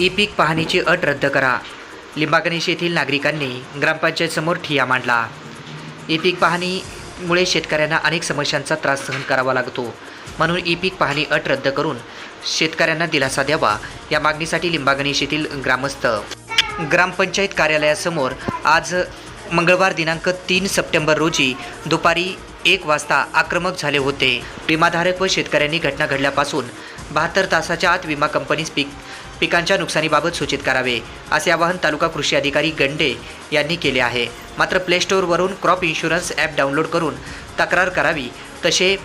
E पीक पाहणीची अट रद्द करा. लिंबागणेश येथील नागरिकांनी ग्रामपंचायतसमोर ठिया मांडला. ई पीक पाहणीमुळे शेतकऱ्यांना अनेक समस्यांचा त्रास सहन करावा लागतो. म्हणून ई पीक पाहणी अट रद्द करून शेतकऱ्यांना दिलासा द्यावा या मागणीसाठी लिंबागणेश येथील ग्रामस्थ ग्रामपंचायत कार्यालयासमोर आज मंगळवार दिनांक तीन सप्टेंबर रोजी दुपारी एक वाजता आक्रमक झाले होते. विमाधारक व शेतकऱ्यांनी घटना घडल्यापासून बहात्तर तासाच्या आत विमा कंपनीस पीक पिकांच्या नुकसानीबाबत सूचित करावे असे आवाहन तालुका कृषी अधिकारी गंडे यांनी केले आहे. मात्र प्ले स्टोअरवरून क्रॉप इन्शुरन्स ॲप डाउनलोड करून तक्रार करावी तसे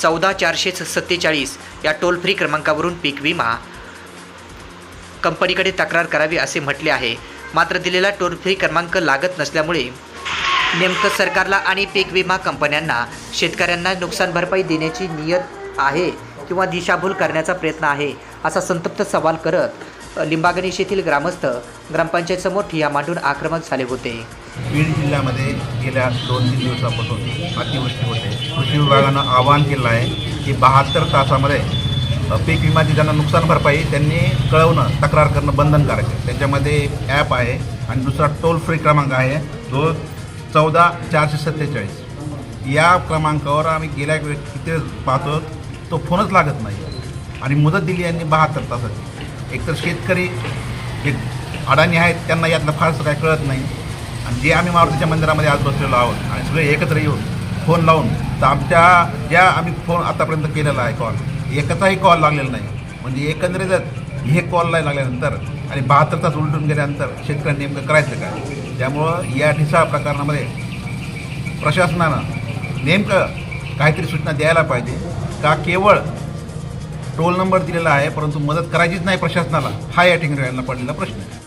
चौदा चारशे सत्तेचाळीस या टोल फ्री क्रमांकावरून पीक विमा कंपनीकडे तक्रार करावी असे म्हटले आहे. मात्र दिलेला टोल फ्री क्रमांक लागत नसल्यामुळे नेमकं सरकारला आणि पीक विमा कंपन्यांना शेतकऱ्यांना नुकसान भरपाई देण्याची नियत आहे. किंवा दिशाभूल करण्याचा प्रयत्न आहे असा संतप्त सवाल करत लिंबागणेश येथील ग्रामस्थ ग्रामपंचायतसमोर ठिया मांडून आक्रमक झाले होते. बीड जिल्ह्यामध्ये गेल्या दोन तीन दिवसापासून अतिवृष्टी होते. कृषी विभागानं आवाहन केलं आहे की बहात्तर तासामध्ये पीक विमाची ज्यांना नुकसान भरपाई त्यांनी कळवणं तक्रार करणं बंधनकारक आहे. त्याच्यामध्ये ॲप आहे आणि दुसरा टोल फ्री क्रमांक आहे जो चौदा चारशे सत्तेचाळीस. या क्रमांकावर आम्ही गेल्या वेळ किती पाहतो तो फोनच लागत नाही. आणि मुदत दिली यांनी बहात्तर तासाची. एकतर शेतकरी जे अडाणी आहेत त्यांना यातलं फारसं काय कळत नाही. आणि जे आम्ही मारुतीच्या मंदिरामध्ये आज बसलेलो आहोत आणि सगळे एकत्र येऊन फोन लावून तर आमच्या ज्या आम्ही फोन आतापर्यंत केलेला आहे कॉल एकाचाही कॉल लागलेला नाही. म्हणजे एकंदरीतच हे कॉल नाही लागल्यानंतर आणि बहात्तर तास उलटून गेल्यानंतर शेतकऱ्यांनी नेमकं करायचं काय? त्यामुळं या ठिसा प्रकरणामध्ये प्रशासनानं नेमकं काहीतरी सूचना द्यायला पाहिजे. का केवळ टोल नंबर दिलेला आहे परंतु मदत करायचीच नाही प्रशासनाला हा या ठिकाणी पडलेला प्रश्न आहे.